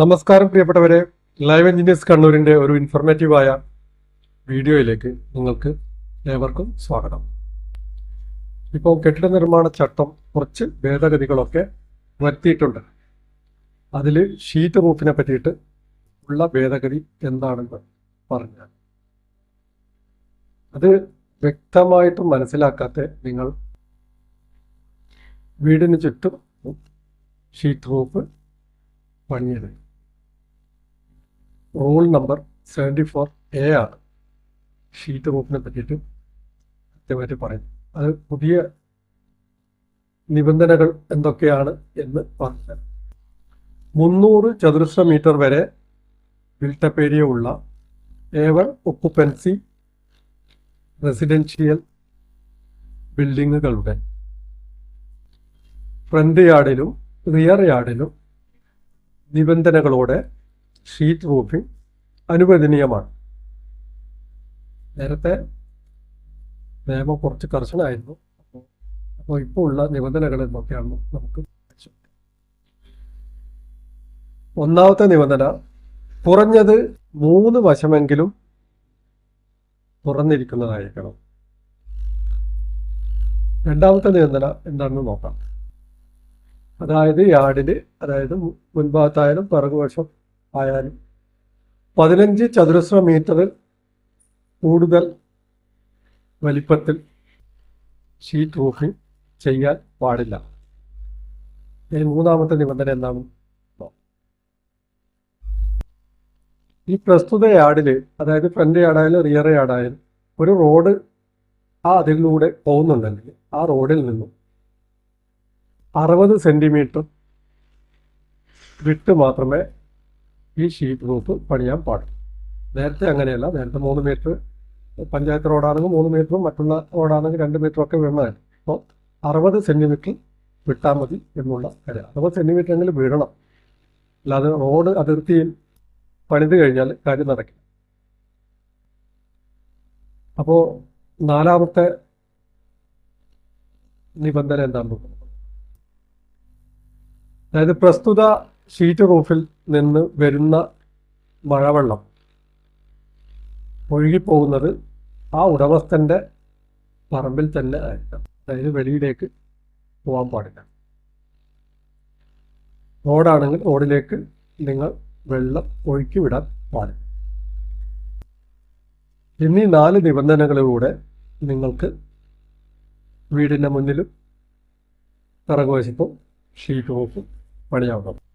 നമസ്കാരം പ്രിയപ്പെട്ടവരെ. Live engineers കണ്ണൂരിന്റെ ഒരു ഇൻഫോർമേറ്റീവായ വീഡിയോയിലേക്ക് നിങ്ങൾക്ക് ഏവർക്കും സ്വാഗതം. ഇപ്പോൾ കെട്ടിട നിർമ്മാണ ചട്ടം കുറച്ച് ഭേദഗതികളൊക്കെ വരുത്തിയിട്ടുണ്ട്. അതിൽ ഷീറ്റ് റൂഫിനെ പറ്റിയിട്ട് ഉള്ള ഭേദഗതി എന്താണെന്ന് പറഞ്ഞാൽ അത് വ്യക്തമായിട്ടും മനസ്സിലാക്കാത്ത നിങ്ങൾ വീടിന് ചുറ്റും sheet roof പണിയരുത്. Rule number seventy four A ആണ്. ഷീറ്റ് റൂഫിനെ പറ്റിയിട്ട് കൃത്യമായിട്ട് പറയുന്നത് അത് പുതിയ നിബന്ധനകൾ എന്തൊക്കെയാണ് എന്ന് പറഞ്ഞത് മുന്നൂറ് ചതുരശ്ര മീറ്റർ വരെ ബിൽട്ടപ്പ് ഏരിയ ഉള്ള ഏവർ ഒക്കുപ്പൻസി റെസിഡൻഷ്യൽ ബിൽഡിങ്ങുകളുടെ ഫ്രണ്ട് യാർഡിലും റിയർ യാർഡിലും നിബന്ധനകളോടെ ഷീറ്റ് റൂഫിംഗ് അനുവദനീയമാണ്. നേരത്തെ നിയമം കുറച്ച് കർശനമായിരുന്നു. അപ്പോൾ ഇപ്പോൾ ഉള്ള നിബന്ധനകൾ എന്തൊക്കെയാണ് നമുക്ക്. ഒന്നാമത്തെ നിബന്ധന കുറഞ്ഞത് മൂന്ന് വശമെങ്കിലും തുറന്നിരിക്കുന്നതായിരിക്കണം. രണ്ടാമത്തെ നിബന്ധന എന്താണെന്ന് നോക്കാം. അതായത് യാർഡിൽ അതായത് മുൻഭാഗത്തായാലും പിറകുവശം ആയാലും പതിനഞ്ച് ചതുരശ്ര മീറ്ററിൽ കൂടുതൽ വലിപ്പത്തിൽ ഷീറ്റ് റൂഫിംഗ് ചെയ്യാൻ പാടില്ല. ഇനി മൂന്നാമത്തെ നിബന്ധന എന്താണ്? ഈ പ്രസ്തുത യാർഡിൽ അതായത് ഫ്രണ്ട് യാർഡായാലും റിയർ യാർഡായാലും ഒരു റോഡ് ആ അതിലൂടെ പോകുന്നുണ്ടെങ്കിൽ ആ റോഡിൽ നിന്നും അറുപത് സെന്റിമീറ്റർ വിട്ട് മാത്രമേ ഈ ഷീറ്റ് റൂഫ് പണിയാൻ പാടും നേരത്തെ അങ്ങനെയല്ല. നേരത്തെ മൂന്ന് മീറ്റർ പഞ്ചായത്ത് റോഡാണെങ്കിൽ മൂന്ന് മീറ്ററും മറ്റുള്ള റോഡാണെങ്കിൽ രണ്ട് മീറ്ററും ഒക്കെ വേണമായിരുന്നു അപ്പോൾ അറുപത് സെന്റിമീറ്റർ വിട്ടാൽ മതി എന്നുള്ള കാര്യം. അറുപത് സെന്റിമീറ്റർ എങ്കിലും വീഴണം. അല്ലാതെ റോഡ് അതിർത്തിയിൽ പണിത് കഴിഞ്ഞാൽ കാര്യം നടക്കില്ല. അപ്പോൾ നാലാമത്തെ നിബന്ധന എന്താണെന്ന് അതായത് പ്രസ്തുത ഷീറ്റ് റൂഫിൽ നിന്ന് വരുന്ന മഴവെള്ളം ഒഴുകിപ്പോകുന്നത് ആ ഉടമസ്ഥന്റെ പറമ്പിൽ തന്നെ ആയിരിക്കണം. അതായത് വെളിയിലേക്ക് പോകാൻ പാടില്ല. റോഡാണെങ്കിൽ റോഡിലേക്ക് നിങ്ങൾ വെള്ളം ഒഴുക്കി വിടാൻ പാടില്ല. എന്നീ നാല് നിബന്ധനകളിലൂടെ നിങ്ങൾക്ക് വീടിന്റെ മുന്നിലും പിറകുവശത്തും ഷീറ്റ് റൂഫും പണിയാവുന്നത്